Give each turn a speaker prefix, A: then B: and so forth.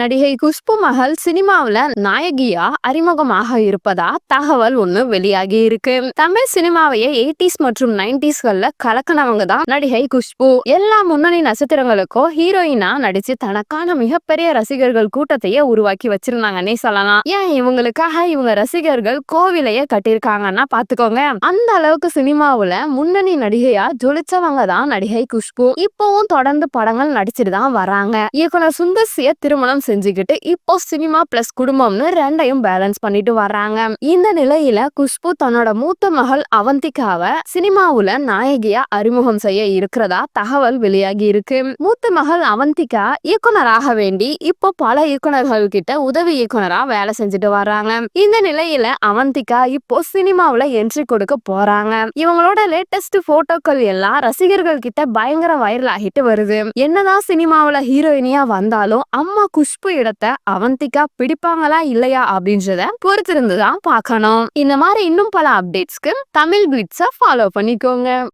A: நடிகை குஷ்பு மகள் சினிமாவில நாயகியா அறிமுகமாக இருப்பதா தகவல் ஒண்ணு வெளியாகி இருக்கு. தமிழ் சினிமாவையே எயிட்டிஸ் மற்றும் நைன்டிஸ்கள்ல கலக்கினவங்க தான் நடிகை குஷ்பு. எல்லா முன்னணி நட்சத்திரங்களுக்கும் ஹீரோயினா நடிச்சு தனக்கான மிகப்பெரிய ரசிகர்கள் கூட்டத்தையே உருவாக்கி வச்சிருந்தாங்கன்னே சொல்லலாம். ஏன் இவங்களுக்காக இவங்க ரசிகர்கள் கோவிலையே கட்டியிருக்காங்கன்னா பாத்துக்கோங்க. அந்த அளவுக்கு சினிமாவுல முன்னணி நடிகையா ஜொலிச்சவங்க தான் நடிகை குஷ்பு. இப்பவும் தொடர்ந்து படங்கள் நடிச்சிட்டு தான் வராங்க. இயக்குனர் சுந்தர்சிய திருமணம் செஞ்சுக்கிட்டு இப்போ சினிமா பிளஸ் குடும்பம்னு ரெண்டையும் பேலன்ஸ் பண்ணிட்டு வர்றாங்க. இந்த நிலையில குஷ்பு தன்னோட மூத்த மகள் அவந்திகாவை சினிமாவுல நாயகியா அறிமுகம் செய்ய இருக்கிறதா தகவல் வெளியாகி இருக்கு. மூத்த மகள் அவந்திகா இயக்குனராக வேண்டி இப்போ பல இயக்குனர்கள் கிட்ட உதவி இயக்குனரா வேலை செஞ்சுட்டு வர்றாங்க. இந்த நிலையில அவந்திகா இப்போ சினிமாவுல என்ட்ரி கொடுக்க போறாங்க. இவங்களோட லேட்டஸ்ட் போட்டோக்கள் எல்லாம் ரசிகர்கள் கிட்ட பயங்கர வைரல் ஆகிட்டு வருது. என்னதான் சினிமாவுல ஹீரோயினியா வந்தாலும் அம்மா குஷ்பு இடத்த அவந்திகா பிடிப்பாங்களா இல்லையா அப்படின்றத பொறுத்திருந்துதான் பார்க்கணும். இந்த மாதிரி இன்னும் பல அப்டேட்ஸ்க்கு தமிழ் பீட்ஸை ஃபாலோ பண்ணிக்கோங்க.